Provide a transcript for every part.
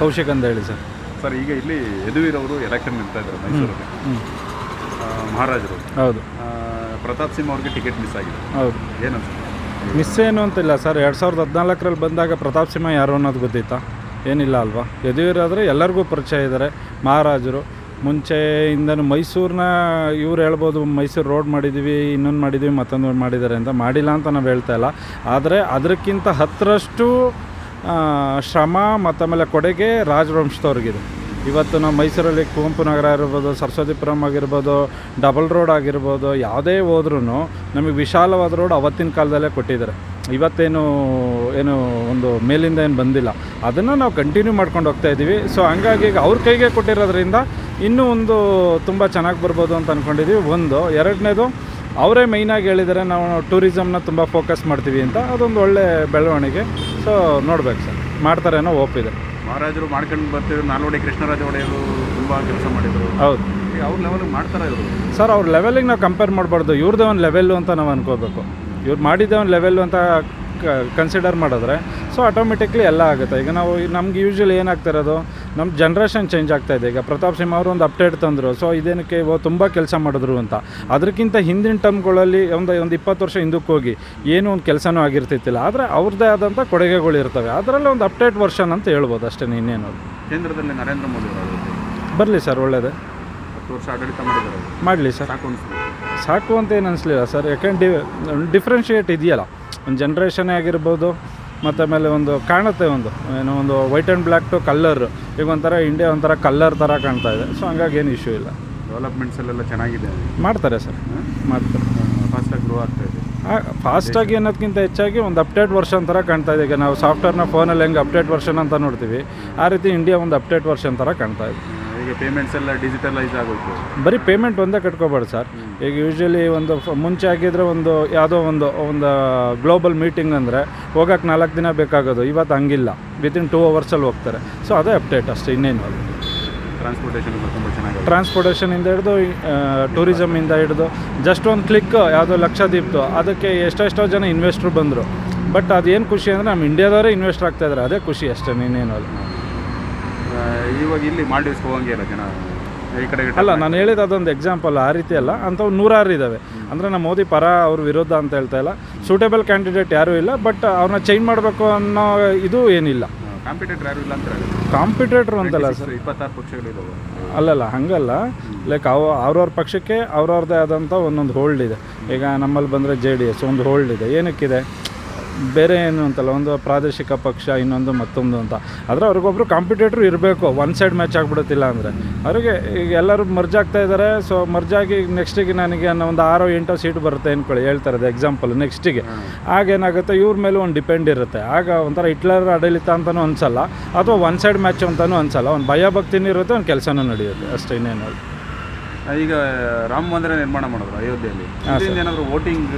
ಕೌಶಿಕ್ ಅಂತ ಹೇಳಿ sir. Sir ಈಗ ಇಲ್ಲಿ ಯದುವೀರವರು ಎಲೆಕ್ಷನ್ ನಿಲ್ತಾ ಇದ್ದಾರೆ ಮೈಸೂರಲ್ಲಿ. ಮಹಾರಾಜರು. ಹೌದು. ಪ್ರತಾಪ್ ಸಿಂಹ ಅವ್ರಿಗೆ ಟಿಕೆಟ್ ಮಿಸ್ ಆಗಿದೆ. ಹೌದು. ಏನನ್ಸುತ್ತೆ ಮಿಸ್ ಏನು ಅಂತಿಲ್ಲ ಸರ್. ಎರಡು ಸಾವಿರದ ಹದಿನಾಲ್ಕರಲ್ಲಿ ಬಂದಾಗ ಪ್ರತಾಪ್ ಸಿಂಹ ಯಾರು ಅನ್ನೋದು ಗೊತ್ತಿತ್ತಾ? ಏನಿಲ್ಲ ಅಲ್ವಾ? ಯದುವೀರಾದರೆ ಎಲ್ಲರಿಗೂ ಪರಿಚಯ ಇದ್ದಾರೆ. ಮಹಾರಾಜರು. ಮುಂಚೆಯಿಂದನೂ ಮೈಸೂರನ್ನ ಇವ್ರು ಹೇಳ್ಬೋದು ಮೈಸೂರು ರೋಡ್ ಮಾಡಿದ್ದೀವಿ ಇನ್ನೊಂದು ಮಾಡಿದ್ದೀವಿ ಮತ್ತೊಂದು ಮಾಡಿದ್ದಾರೆ ಅಂತ. ಮಾಡಿಲ್ಲ ಅಂತ ನಾವು ಹೇಳ್ತಾ ಇಲ್ಲ. ಆದರೆ ಅದಕ್ಕಿಂತ ಹತ್ತರಷ್ಟು ಶ್ರಮ ಮತ್ತು ಆಮೇಲೆ ಕೊಡುಗೆ ರಾಜವಂಶದವ್ರಿಗಿದೆ. ಇವತ್ತು ನಾವು ಮೈಸೂರಲ್ಲಿ ಕುವೆಂಪು ನಗರ ಇರ್ಬೋದು ಸರಸ್ವತಿಪುರಂ ಆಗಿರ್ಬೋದು, ಡಬಲ್ ರೋಡ್ ಆಗಿರ್ಬೋದು, ಯಾವುದೇ ಹೋದ್ರೂ ನಮಗೆ ವಿಶಾಲವಾದ ರೋಡ್ ಅವತ್ತಿನ ಕಾಲದಲ್ಲೇ ಕೊಟ್ಟಿದ್ದಾರೆ. ಇವತ್ತೇನು, ಏನು ಒಂದು ಮೇಲಿಂದ ಏನು ಬಂದಿಲ್ಲ. ಅದನ್ನು ನಾವು ಕಂಟಿನ್ಯೂ ಮಾಡ್ಕೊಂಡು ಹೋಗ್ತಾ ಇದ್ದೀವಿ. ಸೊ ಹಂಗಾಗಿ ಈಗ ಅವ್ರ ಕೈಗೆ ಕೊಟ್ಟಿರೋದ್ರಿಂದ ಇನ್ನೂ ಒಂದು ತುಂಬ ಚೆನ್ನಾಗಿ ಬರ್ಬೋದು ಅಂತ ಅಂದ್ಕೊಂಡಿದ್ದೀವಿ ಒಂದು, ಎರಡನೇದು ಅವರೇ ಮೈನಾಗಿ ಹೇಳಿದರೆ ನಾವು ಟೂರಿಸಮ್ನ ತುಂಬ ಫೋಕಸ್ ಮಾಡ್ತೀವಿ ಅಂತ ಅದೊಂದು ಒಳ್ಳೆ ಬೆಳವಣಿಗೆ. ಸೊ ನೋಡ್ಬೇಕು ಸರ್. ಮಾಡ್ತಾರೇನೋ ಒಪ್ಪಿದೆ ಮಹಾರಾಜರು ಮಾಡ್ಕೊಂಡು ಬರ್ತಿದ್ರು ನಾಲ್ವಡಿ ಕೃಷ್ಣರಾಜ ಒಡೆಯರು ತುಂಬ ಕೆಲಸ ಮಾಡಿದರು. ಹೌದು. ಅವ್ರ ಲೆವೆಲ್ ಮಾಡ್ತಾರೆ ಇವರು? ಸರ್ ಅವ್ರ ಲೆವೆಲಿಗೆ ನಾವು ಕಂಪೇರ್ ಮಾಡಬಾರ್ದು. ಇವ್ರದ್ದೇ ಒಂದು ಲೆವೆಲ್ಲು ಅಂತ ನಾವು ಅನ್ಕೋಬೇಕು. ಇವ್ರು ಮಾಡಿದ್ದೇ ಒಂದು ಲೆವೆಲ್ಲು ಅಂತ ಕನ್ಸಿಡರ್ ಮಾಡಿದ್ರೆ ಸೊ ಆಟೋಮೆಟಿಕ್ಲಿ ಎಲ್ಲ ಆಗುತ್ತೆ. ಈಗ ನಾವು ನಮ್ಗೆ ಯೂಶ್ವಲಿ ಏನಾಗ್ತಾ ಇರೋದು ನಮ್ಮ ಜನ್ರೇಷನ್ ಚೇಂಜ್ ಆಗ್ತಾ ಇದೆ. ಈಗ ಪ್ರತಾಪ್ ಸಿಂಹ ಅವರು ಒಂದು ಅಪ್ಡೇಟ್ ತಂದರು. ಸೊ ಇದೇನಕ್ಕೆ ಇವಾಗ ತುಂಬ ಕೆಲಸ ಮಾಡಿದ್ರು ಅಂತ. ಅದಕ್ಕಿಂತ ಹಿಂದಿನ ಟರ್ಮ್ಗಳಲ್ಲಿ ಒಂದು ಒಂದು ಇಪ್ಪತ್ತು ವರ್ಷ ಹಿಂದಕ್ಕೆ ಹೋಗಿ ಏನೂ ಒಂದು ಕೆಲಸನೂ ಆಗಿರ್ತಿತ್ತಿಲ್ಲ ಆದರೆ ಅವ್ರದ್ದೇ ಆದಂಥ ಕೊಡುಗೆಗಳು ಇರ್ತವೆ. ಅದರಲ್ಲಿ ಒಂದು ಅಪ್ಡೇಟ್ ವರ್ಷನ್ ಅಂತ ಹೇಳ್ಬೋದು ಅಷ್ಟೇ ಇನ್ನೇನು. ಕೇಂದ್ರದಲ್ಲಿ ನರೇಂದ್ರ ಮೋದಿ ಬರಲಿ ಸರ್ ಒಳ್ಳೆಯದೇ ವರ್ಷ ಆಡಳಿತ ಮಾಡಿದ್ದಾರೆ ಮಾಡಲಿ ಸರ್. ಸಾಕು ಸಾಕು ಅಂತ ಏನು ಅನಿಸ್ಲಿಲ್ಲ ಸರ್. ಯಾಕೆಂದ್ರೆ ಡಿಫ್ರೆನ್ಷಿಯೇಟ್ ಇದೆಯಲ್ಲ. ಒಂದು ಜನ್ರೇಷನೇ ಆಗಿರ್ಬೋದು ಮತ್ತು ಆಮೇಲೆ ಒಂದು ಕಾಣುತ್ತೆ ಒಂದು ಏನೋ ಒಂದು white and black two colour ಈಗ ಒಂಥರ ಇಂಡಿಯಾ ಒಂಥರ ಕಲ್ಲರ್ ಥರ ಕಾಣ್ತಾ ಇದೆ. ಸೊ ಹಂಗಾಗಿ ಏನು ಇಶ್ಯೂ ಇಲ್ಲ. ಡೆವಲಪ್ಮೆಂಟ್ಸಲ್ಲೆಲ್ಲ ಚೆನ್ನಾಗಿದೆ ಮಾಡ್ತಾರೆ ಸರ್. ಮಾಡ್ತಾರೆ. ಫಾಸ್ಟಾಗಿ ಗ್ರೋ ಆಗ್ತಾ ಇದೆ. ಫಾಸ್ಟಾಗಿ ಅನ್ನೋದಕ್ಕಿಂತ ಹೆಚ್ಚಾಗಿ ಒಂದು ಅಪ್ಡೇಟ್ ವರ್ಷನ್ ಥರ ಕಾಣ್ತಾ ಇದೆ. ಈಗ ನಾವು ಸಾಫ್ಟ್ವೇರ್ನ ಫೋನಲ್ಲಿ ಹೆಂಗೆ ಅಪ್ಡೇಟ್ ವರ್ಷನ್ ಅಂತ ನೋಡ್ತೀವಿ ಆ ರೀತಿ ಇಂಡಿಯಾ ಒಂದು ಅಪ್ಡೇಟ್ ವರ್ಷನ್ ಥರ ಕಾಣ್ತಾ ಇದೆ. ಈಗ ಪೇಮೆಂಟ್ಸ್ ಎಲ್ಲ ಡಿಜಿಟಲೈಸ್ ಆಗೋಯ್ತು. ಬರೀ ಪೇಮೆಂಟ್ ಒಂದೇ ಕಟ್ಕೋಬಾರ್ದು ಸರ್ ಈಗ ಯೂಶ್ವಲಿ ಒಂದು ಮುಂಚೆ ಆಗಿದ್ರೆ ಒಂದು ಯಾವುದೋ ಒಂದು ಒಂದು ಗ್ಲೋಬಲ್ ಮೀಟಿಂಗ್ ಅಂದರೆ ಹೋಗಕ್ಕೆ ನಾಲ್ಕು ದಿನ ಬೇಕಾಗೋದು. ಇವತ್ತು ಹಂಗಿಲ್ಲ. ವಿತಿನ್ ಟೂ ಅವರ್ಸಲ್ಲಿ ಹೋಗ್ತಾರೆ. ಸೊ ಅದೇ ಅಪ್ಡೇಟ್ ಅಷ್ಟೇ ಇನ್ನೇನು ಅದು ಟ್ರಾನ್ಸ್ಪೋರ್ಟೇಷನ್ ತುಂಬ ಚೆನ್ನಾಗಿದೆ. ಟ್ರಾನ್ಸ್ಪೋರ್ಟೇಷನಿಂದ ಹಿಡಿದು ಟೂರಿಸಮಿಂದ ಹಿಡಿದು ಜಸ್ಟ್ ಒಂದು ಕ್ಲಿಕ್ ಯಾವುದೋ ಲಕ್ಷದೀಪ್ತು ಅದಕ್ಕೆ ಎಷ್ಟೆಷ್ಟೋ ಜನ ಇನ್ವೆಸ್ಟ್ರು ಬಂದರು. ಬಟ್ ಅದೇನು ಖುಷಿ ಅಂದರೆ ನಮ್ಮ ಇಂಡಿಯಾದವರೇ ಇನ್ವೆಸ್ಟ್ ಆಗ್ತಾ ಇದ್ದಾರೆ. ಅದೇ ಖುಷಿ ಅಷ್ಟೇ ಇನ್ನೇನು ಆ, ಇವಾಗ ಇಲ್ಲಿ ಮಾಲ್ಡೀವ್ಸ್ ಹೋಗಂಗೆ ಇಲ್ಲ ಜನ. ಈ ಕಡೆ ಈ ಕಡೆ ಅಲ್ಲ ನಾನು ಹೇಳಿದ ಅದೊಂದು ಎಕ್ಸಾಂಪಲ್ ಆ ರೀತಿ ಅಲ್ಲ. ಅಂಥವು ನೂರಾರು ಇದ್ದಾವೆ ಅಂದರೆ ನಮ್ಮ ಮೋದಿ ಪರ ಅವ್ರ ವಿರೋಧ ಅಂತ ಹೇಳ್ತಾ ಇಲ್ಲ. ಸೂಟೇಬಲ್ ಕ್ಯಾಂಡಿಡೇಟ್ ಯಾರೂ ಇಲ್ಲ ಬಟ್ ಅವ್ರನ್ನ ಚೇಂಜ್ ಮಾಡಬೇಕು ಅನ್ನೋ ಇದು ಏನಿಲ್ಲ. ಕಾಂಪಿಟೇಟರ್ ಯಾರು ಇಲ್ಲ ಅಂತಾರೆ. ಕಾಂಪಿಟೇಟ್ರ್ ಅಂತಲ್ಲ ಸರ್. ಇಪ್ಪತ್ತಾರು ಅಲ್ಲಲ್ಲ ಹಂಗಲ್ಲ. ಲೈಕ್ ಅವ ಅವ್ರವ್ರ ಪಕ್ಷಕ್ಕೆ ಅವ್ರವ್ರದ್ದೇ ಆದಂಥ ಒಂದೊಂದು ಹೋಲ್ಡ್ ಇದೆ. ಈಗ ನಮ್ಮಲ್ಲಿ ಬಂದರೆ ಜೆ ಡಿ ಎಸ್ ಒಂದು ಹೋಲ್ಡ್ ಇದೆ. ಏನಕ್ಕಿದೆ? ಬೇರೆ ಏನು ಅಂತಲ್ಲ ಒಂದು ಪ್ರಾದೇಶಿಕ ಪಕ್ಷ ಇನ್ನೊಂದು ಮತ್ತೊಂದು ಅಂತ. ಆದರೆ ಅವ್ರಿಗೊಬ್ರು ಕಾಂಪಿಟೇಟ್ರು ಇರಬೇಕು ಒನ್ ಸೈಡ್ ಮ್ಯಾಚ್ ಆಗಿಬಿಡುತ್ತಿಲ್ಲ ಅಂದರೆ. ಅವ್ರಿಗೆ ಈಗ ಎಲ್ಲರೂ ಮರ್ಜ್ ಆಗ್ತಾ ಇದ್ದಾರೆ ಸೊ ಮರ್ಜಾಗಿ ನೆಕ್ಸ್ಟಿಗೆ ನನಗೆ ಅನ್ನೋ ಒಂದು ಆರೋ ಎಂಟೋ ಸೀಟ್ ಬರುತ್ತೆ ಅಂದ್ಕೊಳ್ಳಿ ಹೇಳ್ತಾರೆ ಎಕ್ಸಾಂಪಲ್ ನೆಕ್ಸ್ಟಿಗೆ ಆಗೇನಾಗುತ್ತೆ ಇವ್ರ ಮೇಲೆ ಒಂದು ಡಿಪೆಂಡ್ ಇರುತ್ತೆ. ಆಗ ಒಂಥರ ಹಿಟ್ಲರ್ ಆಡಳಿತ ಅಂತಲೂ ಅನ್ಸಲ್ಲ ಅಥವಾ ಒನ್ ಸೈಡ್ ಮ್ಯಾಚ್ ಅಂತಲೂ ಅನ್ಸಲ್ಲ. ಒಂದು ಭಯಭಕ್ತಿನೂ ಇರುತ್ತೆ ಒಂದು ಕೆಲಸನೂ ನಡೆಯುತ್ತೆ. ಅಷ್ಟೇ ಇನ್ನೇನು ಈಗ ರಾಮ ಮಂದಿರ ನಿರ್ಮಾಣ ಮಾಡಿದ್ರು ಅಯೋಧ್ಯೆಯಲ್ಲಿ. ಇದರಿಂದ ಏನಾದರೂ ವೋಟಿಂಗ್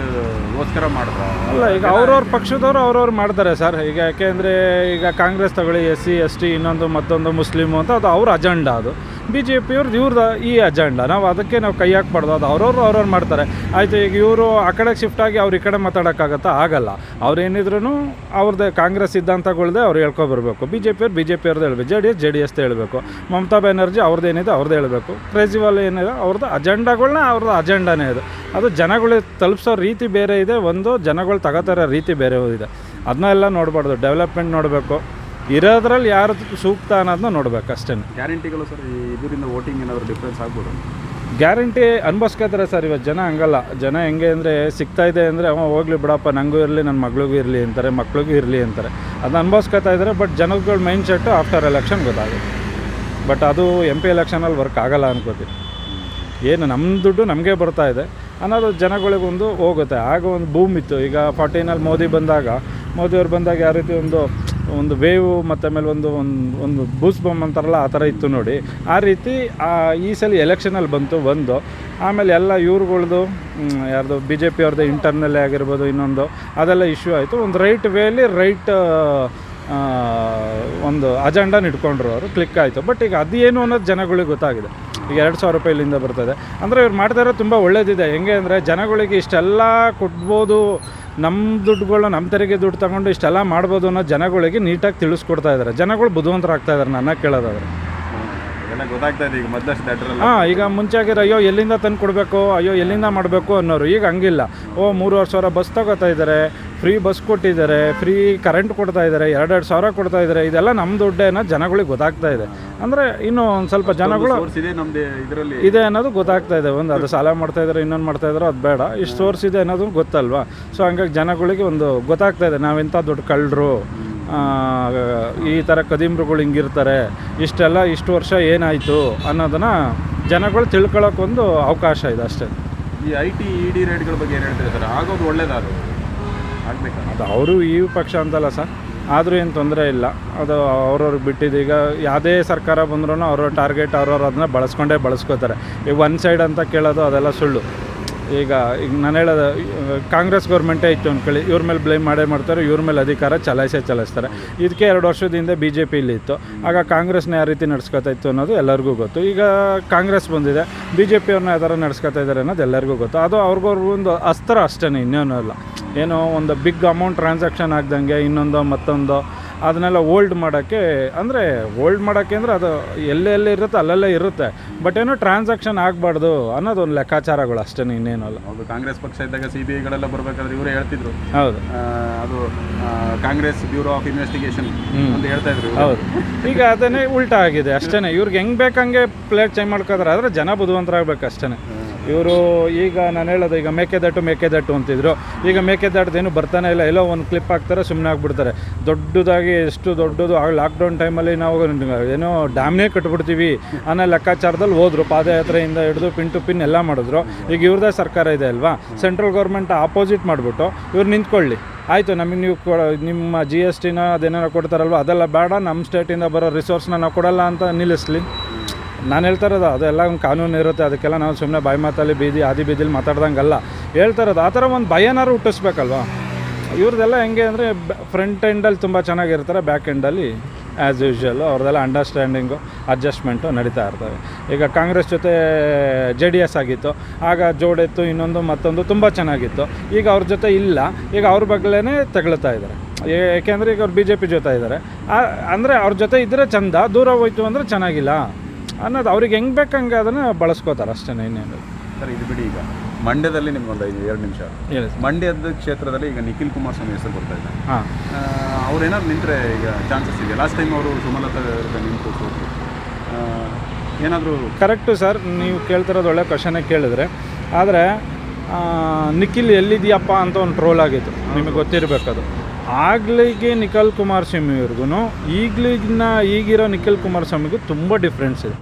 ಗೋಸ್ಕರ ಮಾಡಿದ್ರು? ಅಲ್ಲ ಈಗ ಅವ್ರವ್ರ ಪಕ್ಷದವ್ರು ಅವ್ರವ್ರು ಮಾಡ್ತಾರೆ ಸರ್. ಈಗ ಯಾಕೆಂದರೆ ಈಗ ಕಾಂಗ್ರೆಸ್ ತಗೊಳ್ಳಿ ಎಸ್ ಸಿ ಎಸ್ ಟಿ ಇನ್ನೊಂದು ಮತ್ತೊಂದು ಮುಸ್ಲಿಮು ಅಂತ ಅದು ಅವ್ರ ಅಜೆಂಡಾ ಅದು. ಬಿ ಜೆ ಪಿಯವ್ರದ್ದು ಇವ್ರದ್ದು ಈ ಅಜೆಂಡ ನಾವು ಅದಕ್ಕೆ ನಾವು ಕೈ ಹಾಕ್ಬಾರ್ದು. ಅದು ಅವ್ರವ್ರು ಅವ್ರವ್ರು ಮಾಡ್ತಾರೆ. ಆಯಿತು, ಈಗ ಇವರು ಆ ಕಡೆಗೆ ಶಿಫ್ಟ್ ಆಗಿ ಅವ್ರು ಈ ಕಡೆ ಮಾತಾಡೋಕ್ಕಾಗತ್ತಾ? ಆಗಲ್ಲ. ಅವ್ರೇನಿದ್ರು ಅವ್ರದ್ದು ಕಾಂಗ್ರೆಸ್ ಸಿದ್ಧಾಂತಗಳ್ದೆ ಅವ್ರು ಹೇಳ್ಕೊಬರ್ಬೇಕು. ಬಿ ಜೆ ಪಿಯವ್ರು ಬಿ ಜೆ ಪಿಯವ್ರದ್ದು ಹೇಳ್ಬೇಕು. J D S J D S ಹೇಳಬೇಕು. ಮಮತಾ ಬ್ಯಾನರ್ಜಿ ಅವ್ರದ್ದು ಏನಿದೆ ಅವ್ರದ್ದು ಹೇಳಬೇಕು. ಕೇಜ್ರಿವಾಲ್ ಏನಿದೆ ಅವ್ರದ್ದು ಅಜೆಂಡಾಗಳನ್ನ ಅವ್ರದ್ದು ಅಜೆಂಡಾನೇ ಇದು. ಅದು ಜನಗಳಿಗೆ ತಲುಪಿಸೋ ರೀತಿ ಬೇರೆ ಇದೆ. ಒಂದು ಜನಗಳು ತಗೋತಾರೋ ರೀತಿ ಬೇರೆ ಇದೆ. ಅದನ್ನೆಲ್ಲ ನೋಡಬಾರ್ದು. ಡೆವಲಪ್ಮೆಂಟ್ ನೋಡಬೇಕು. ಇರೋದ್ರಲ್ಲಿ ಯಾರು ಸೂಕ್ತ ಅನ್ನೋದನ್ನ ನೋಡ್ಬೇಕು ಅಷ್ಟೇ. ಗ್ಯಾರಂಟಿಗಳು ಸರ್ ಇದರಿಂದ ವೋಟಿಂಗ್ ಏನಾದರೂ ಡಿಫ್ರೆನ್ಸ್ ಆಗ್ಬೋದು? ಗ್ಯಾರಂಟಿ ಅನ್ಭವಿಸ್ಕೋತಾರೆ ಸರ್ ಇವತ್ತು ಜನ ಹಂಗಲ್ಲ. ಜನ ಹೆಂಗೆ ಅಂದರೆ ಸಿಗ್ತಾ ಇದೆ ಅಂದರೆ ಅವ ಹೋಗ್ಲಿ ಬಿಡಪ್ಪ ನನಗೂ ಇರಲಿ ನನ್ನ ಮಗಳಿಗೂ ಇರಲಿ ಅಂತಾರೆ ಮಕ್ಳಿಗೂ ಇರಲಿ ಅಂತಾರೆ. ಅದನ್ನ ಅನ್ಭವಿಸ್ಕೊತಾ ಇದ್ದಾರೆ ಬಟ್ ಜನಗಳ ಮೈಂಡ್ ಸೆಟ್ಟು ಆಫ್ಟರ್ ಎಲೆಕ್ಷನ್ ಗೊತ್ತಾಗುತ್ತೆ. ಬಟ್ ಅದು ಎಂ ಪಿ ಎಲೆಕ್ಷನಲ್ಲಿ ವರ್ಕ್ ಆಗಲ್ಲ ಅನ್ಕೋತೀನಿ. ಏನು ನಮ್ಮ ದುಡ್ಡು ನಮಗೆ ಬರ್ತಾ ಇದೆ. ಅನ್ನೋದು ಜನಗಳಿಗೊಂದು ಹೋಗುತ್ತೆ. ಆಗ ಒಂದು ಭೂಮಿ ಇತ್ತು ಈಗ ಫಾರ್ಟಿನಲ್ಲಿ ಮೋದಿ ಬಂದಾಗ ಮೋದಿಯವ್ರು ಬಂದಾಗ ಯಾವ ರೀತಿ ಒಂದು ಒಂದು ವೇವು ಮತ್ತು ಆಮೇಲೆ ಒಂದು ಒಂದು ಒಂದು ಬೂಸ್ ಬಮ್ ಅಂತಾರಲ್ಲ, ಆ ಥರ ಇತ್ತು ನೋಡಿ. ಆ ರೀತಿ ಈ ಸಲ ಎಲೆಕ್ಷನಲ್ಲಿ ಬಂತು ಒಂದು ಆಮೇಲೆ ಎಲ್ಲ ಇವ್ರುಗಳ್ದು ಯಾರ್ದು ಬಿ ಜೆ ಪಿ ಅವ್ರದ್ದು ಇಂಟರ್ನಲ್ಲೇ ಆಗಿರ್ಬೋದು, ಇನ್ನೊಂದು, ಅದೆಲ್ಲ ಇಶ್ಯೂ ಆಯಿತು. ಒಂದು ರೈಟ್ ವೇಲಿ ರೈಟ್ ಒಂದು ಅಜೆಂಡಾನ ಇಟ್ಕೊಂಡ್ರು ಅವರು ಕ್ಲಿಕ್ ಆಯಿತು. ಬಟ್ ಈಗ ಅದು ಏನು ಅನ್ನೋದು ಜನಗಳಿಗೆ ಗೊತ್ತಾಗಿದೆ. ಈಗ ಎರಡು ಸಾವಿರ ರೂಪಾಯಿಲಿಂದ ಬರ್ತದೆ. ಅಂದರೆ ಇವ್ರು ಮಾಡ್ತಾ ಇರೋದು ತುಂಬ ಒಳ್ಳೇದಿದೆ. ಹೆಂಗೆ ಅಂದರೆ ಜನಗಳಿಗೆ ಇಷ್ಟೆಲ್ಲ ಕೊಡ್ಬೋದು ನಮ್ಮ ದುಡ್ಡುಗಳು ನಮ್ಮ ತೆರಿಗೆ ದುಡ್ಡು ತಗೊಂಡು ಇಷ್ಟೆಲ್ಲ ಮಾಡ್ಬೋದು ಅನ್ನೋ ಜನಗಳಿಗೆ ನೀಟಾಗಿ ತಿಳಿಸ್ಕೊಡ್ತಾ ಇದ್ದಾರೆ ಜನಗಳು ಬುದ್ಧಿವಂತರಾಗ್ತಾ ಇದ್ದಾರೆ ನನ್ನ ಕೇಳೋದಾದ್ರೆ. ಹಾಂ ಈಗ ಮುಂಚೆ ಆಗಿರೋ ಅಯ್ಯೋ ಎಲ್ಲಿಂದ ತಂದು ಕೊಡಬೇಕು ಅಯ್ಯೋ ಎಲ್ಲಿಂದ ಮಾಡಬೇಕು ಅನ್ನೋರು ಈಗ ಹಂಗಿಲ್ಲ. ಓ ಮೂರುವರೆ ಸಾವಿರ ಬಸ್ ತಗೋತಾ ಇದ್ದಾರೆ. ಫ್ರೀ ಬಸ್ ಕೊಟ್ಟಿದ್ದಾರೆ ಫ್ರೀ ಕರೆಂಟ್ ಕೊಡ್ತಾ ಇದ್ದಾರೆ ಎರಡೆರಡು ಸಾವಿರ ಕೊಡ್ತಾ ಇದ್ದಾರೆ. ಇದೆಲ್ಲ ನಮ್ಮ ದುಡ್ಡೇನ ಜನಗಳಿಗೆ ಗೊತ್ತಾಗ್ತಾ ಇದೆ. ಅಂದರೆ ಇನ್ನೂ ಒಂದು ಸ್ವಲ್ಪ ಜನಗಳು ಇದೆ ನಮ್ದು ಇದರಲ್ಲಿ. ಇದೆ ಅನ್ನೋದು ಗೊತ್ತಾಗ್ತಾ ಇದೆ. ಒಂದು ಅದು ಸಾಲ ಮಾಡ್ತಾ ಇದ್ದಾರೆ ಇನ್ನೊಂದು ಮಾಡ್ತಾ ಇದ್ದಾರೆ ಅದು ಬೇಡ. ಇಷ್ಟು ಸೋರ್ಸ್ ಇದೆ ಅನ್ನೋದು ಗೊತ್ತಲ್ವಾ? ಸೊ ಹಂಗಾಗಿ ಜನಗಳಿಗೆ ಒಂದು ಗೊತ್ತಾಗ್ತಾ ಇದೆ. ನಾವೆಂಥ ದೊಡ್ಡ ಕಳ್ಳರು ಈ ಥರ ಕದಿಮ್ರುಗಳು ಹಿಂಗಿರ್ತಾರೆ ಇಷ್ಟೆಲ್ಲ ಇಷ್ಟು ವರ್ಷ ಏನಾಯಿತು ಅನ್ನೋದನ್ನು ಜನಗಳು ತಿಳ್ಕೊಳ್ಳೋಕ್ಕೊಂದು ಅವಕಾಶ ಇದೆ ಅಷ್ಟೇ. ಈ ಐ ಟಿ ಇ ಡಿ ರೇಟ್ಗಳ ಬಗ್ಗೆ ಏನು ಹೇಳ್ತಾರೆ ಸರ್? ಆಗೋದು ಒಳ್ಳೇದಾದ್ರು. ಅದು ಅವರು ಈ ಪಕ್ಷ ಅಂತಲ್ಲ ಸರ್. ಆದರೂ ಏನು ತೊಂದರೆ ಇಲ್ಲ. ಅದು ಅವ್ರವ್ರಿಗೆ ಬಿಟ್ಟಿದ್ದು. ಈಗ ಯಾವುದೇ ಸರ್ಕಾರ ಬಂದ್ರೂ ಅವ್ರವ್ರ ಟಾರ್ಗೆಟ್ ಅವ್ರವ್ರು ಅದನ್ನ ಬಳಸ್ಕೊಂಡೇ ಬಳಸ್ಕೋತಾರೆ. ಈಗ ಒನ್ ಸೈಡ್ ಅಂತ ಕೇಳೋದು ಅದೆಲ್ಲ ಸುಳ್ಳು. ಈಗ ಈಗ ನಾನು ಹೇಳೋದು, ಕಾಂಗ್ರೆಸ್ ಗೌರ್ಮೆಂಟೇ ಇತ್ತು ಅಂದ್ಕೊಳ್ಳಿ ಇವ್ರ ಮೇಲೆ ಬ್ಲೇಮ್ ಮಾಡೇ ಮಾಡ್ತಾರೆ, ಇವ್ರ ಮೇಲೆ ಅಧಿಕಾರ ಚಲಾಯಿಸೇ ಚಲಾಯಿಸ್ತಾರೆ. ಇದಕ್ಕೆ ಎರಡು ವರ್ಷದಿಂದ ಬಿ ಜೆ ಪಿಲಿ ಇತ್ತು. ಆಗ ಕಾಂಗ್ರೆಸ್ನ ಯಾವ ರೀತಿ ನಡ್ಸ್ಕೊತಾ ಇತ್ತು ಅನ್ನೋದು ಎಲ್ಲರಿಗೂ ಗೊತ್ತು. ಈಗ ಕಾಂಗ್ರೆಸ್ ಬಂದಿದೆ. ಬಿ ಜೆ ಪಿಯವ್ರನ್ನ ಯಾವ ಥರ ನಡ್ಸ್ಕೊತಾ ಇದ್ದಾರೆ ಅನ್ನೋದು ಎಲ್ಲರಿಗೂ ಗೊತ್ತು. ಅದು ಅವ್ರಿಗವ್ರಿಗೂ ಒಂದು ಅಸ್ತ್ರ ಅಷ್ಟೇ ಇನ್ನೇನೂ ಇಲ್ಲ. ಏನೋ ಒಂದು ಬಿಗ್ ಅಮೌಂಟ್ ಟ್ರಾನ್ಸಾಕ್ಷನ್ ಆಗ್ದಂಗೆ ಇನ್ನೊಂದು ಮತ್ತೊಂದು ಅದನ್ನೆಲ್ಲ ಓಲ್ಡ್ ಮಾಡೋಕ್ಕೆ ಅಂದರೆ ಓಲ್ಡ್ ಮಾಡೋಕ್ಕೆ ಅಂದರೆ ಅದು ಎಲ್ಲೆಲ್ಲಿ ಇರುತ್ತೆ ಅಲ್ಲೆಲ್ಲೇ ಇರುತ್ತೆ. ಬಟ್ ಏನೋ ಟ್ರಾನ್ಸಾಕ್ಷನ್ ಆಗಬಾರ್ದು ಅನ್ನೋದು ಒಂದು ಲೆಕ್ಕಾಚಾರಗಳು ಅಷ್ಟೇ ಇನ್ನೇನು ಅಲ್ಲ ಹೌದು ಕಾಂಗ್ರೆಸ್ ಪಕ್ಷ ಇದ್ದಾಗ ಸಿ ಬಿ ಐಗಳೆಲ್ಲ ಬರಬೇಕಾದ್ರೆ ಇವರೇ ಹೇಳ್ತಿದ್ರು. ಹೌದು. ಅದು ಕಾಂಗ್ರೆಸ್ ಬ್ಯೂರೋ ಆಫ್ ಇನ್ವೆಸ್ಟಿಗೇಷನ್ ಅಂತ ಹೇಳ್ತಾ ಇದ್ರು ಹೌದು. ಈಗ ಅದನ್ನೇ ಉಲ್ಟಾ ಆಗಿದೆ ಅಷ್ಟೇ ಇವ್ರಿಗೆ ಹೆಂಗೆ ಬೇಕಂಗೆ ಪ್ಲೇಟ್ ಚೇಂಜ್ ಮಾಡ್ಕೋದ್ರೆ ಆದರೆ ಜನ ಬುದ್ಧಿವಂತರಾಗಬೇಕು ಅಷ್ಟೇ ಇವರು ಈಗ ನಾನು ಹೇಳೋದು, ಈಗ ಮೇಕೆದಾಟು ಮೇಕೆದಾಟು ಅಂತಿದ್ರು. ಈಗ ಮೇಕೆದಾಟದೇನು ಬರ್ತಾನೆ ಇಲ್ಲ, ಎಲ್ಲೋ ಒಂದು ಕ್ಲಿಪ್ ಹಾಕ್ತಾರೆ ಸುಮ್ಮನೆ ಆಗ್ಬಿಡ್ತಾರೆ. ದೊಡ್ಡದಾಗಿ ಎಷ್ಟು ದೊಡ್ಡದು ಆಗ ಲಾಕ್ಡೌನ್ ಟೈಮಲ್ಲಿ ನಾವು ಏನೋ ಡ್ಯಾಮ್ನೇ ಕಟ್ಬಿಡ್ತೀವಿ ಅನ್ನೋ ಲೆಕ್ಕಾಚಾರದಲ್ಲಿ ಹೋದರು. ಪಾದಯಾತ್ರೆಯಿಂದ ಹಿಡಿದು ಪಿನ್ ಟು ಪಿನ್ ಎಲ್ಲ ಮಾಡಿದ್ರು. ಈಗ ಇವ್ರದೇ ಸರ್ಕಾರ ಇದೆ ಅಲ್ವಾ? ಸೆಂಟ್ರಲ್ ಗೌರ್ಮೆಂಟ್ ಆಪೋಸಿಟ್ ಮಾಡಿಬಿಟ್ಟು ಇವ್ರು ನಿಂತ್ಕೊಳ್ಳಿ. ಆಯಿತು, ನಮಗೆ ನೀವು ನಿಮ್ಮ ಜಿ ಎಸ್ ಟಿನ ಅದೇನಾರು ಕೊಡ್ತಾರಲ್ವ? ಅದೆಲ್ಲ ಬೇಡ ನಮ್ಮ ಸ್ಟೇಟಿಂದ ಬರೋ ರಿಸೋರ್ಸ್ನ ನಾವು ಕೊಡಲ್ಲ ಅಂತ ನಿಲ್ಲಿಸ್ಲಿ. ನಾನು ಹೇಳ್ತಾ ಇರೋದು, ಅದೆಲ್ಲ ಒಂದು ಕಾನೂನು ಇರುತ್ತೆ, ಅದಕ್ಕೆಲ್ಲ ನಾವು ಸುಮ್ಮನೆ ಬಾಯಿ ಮಾತಲ್ಲಿ ಬೀದಿ, ಆದಿ ಬೀದಿಲಿ ಮಾತಾಡ್ದಂಗಲ್ಲ. ಹೇಳ್ತಾ ಇರೋದು, ಆ ಥರ ಒಂದು ಭಯನಾರು ಹುಟ್ಟಿಸ್ಬೇಕಲ್ವಾ? ಇವ್ರದ್ದೆಲ್ಲ ಹೆಂಗೆ ಅಂದರೆ ಫ್ರಂಟ್ ಎಂಡಲ್ಲಿ ತುಂಬ ಚೆನ್ನಾಗಿರ್ತಾರೆ ಬ್ಯಾಕ್ ಎಂಡಲ್ಲಿ ಆ್ಯಸ್ ಯೂಶ್ವಲ್ ಅವ್ರದ್ದೆಲ್ಲ ಅಂಡರ್ಸ್ಟ್ಯಾಂಡಿಂಗು ಅಡ್ಜಸ್ಟ್ಮೆಂಟು ನಡೀತಾ ಇರ್ತವೆ. ಈಗ ಕಾಂಗ್ರೆಸ್ ಜೊತೆ ಜೆ ಡಿ ಎಸ್ ಆಗಿತ್ತು, ಆಗ ಜೋಡೆತ್ತು, ಇನ್ನೊಂದು, ಮತ್ತೊಂದು ತುಂಬ ಚೆನ್ನಾಗಿತ್ತು. ಈಗ ಅವ್ರ ಜೊತೆ ಇಲ್ಲ, ಈಗ ಅವ್ರ ಬಗ್ಗೆನೇ ತಗೊಳ್ತಾ ಇದ್ದಾರೆ. ಏಕೆಂದರೆ ಈಗ ಅವ್ರು ಬಿ ಜೆ ಪಿ ಜೊತೆ ಇದ್ದಾರೆ. ಅಂದರೆ ಅವ್ರ ಜೊತೆ ಇದ್ದರೆ ಚಂದ, ದೂರ ಹೋಯ್ತು ಅಂದರೆ ಚೆನ್ನಾಗಿಲ್ಲ. ಅನ್ನೋದು ಅವ್ರಿಗೆ ಹೆಂಗೆ ಬೇಕಂಗೆ ಅದನ್ನು ಬಳಸ್ಕೋತಾರೆ ಅಷ್ಟೇ ಇನ್ನೇನು. ಸರ್ ಇದು ಬಿಡಿ ಈಗ. ಮಂಡ್ಯದಲ್ಲಿ ನಿಮ್ಗೊಂದು ಐದು ಎರಡು ನಿಮಿಷ. ಹೇಳಿ ಮಂಡ್ಯದ ಕ್ಷೇತ್ರದಲ್ಲಿ ಈಗ ನಿಖಿಲ್ ಕುಮಾರಸ್ವಾಮಿ ಹೆಸರು ಬರ್ತಾ ಇದ್ದಾರೆ ಹಾಂ. ಅವ್ರು ಏನಾದ್ರು ನಿಂತರೆ ಈಗ ಚಾನ್ಸಸ್ ಇದೆ. ಲಾಸ್ಟ್ ಟೈಮ್ ಅವರು ಸುಮಲತಾ ನಿಂತು ಆ ಏನಾದರೂ ಕರೆಕ್ಟು ಸರ್ ನೀವು ಕೇಳ್ತಿರೋದು ಒಳ್ಳೆ ಕ್ವಶನೇ ಕೇಳಿದ್ರೆ. ಆದರೆ ನಿಖಿಲ್ ಎಲ್ಲಿದೆಯಪ್ಪ ಅಂತ ಒಂದು ಟ್ರೋಲ್ ಆಗಿತ್ತು. ನಿಮಗೆ ಗೊತ್ತಿರಬೇಕದು. ಆಗ್ಲಿಗೆ ನಿಖಿಲ್ ಕುಮಾರಸ್ವಾಮಿ ಅವ್ರಿಗೂ ಈಗ್ಲಿಗಿನ ಈಗಿರೋ ನಿಖಿಲ್ ಕುಮಾರಸ್ವಾಮಿಗೂ ತುಂಬ ಡಿಫ್ರೆನ್ಸ್ ಇದೆ.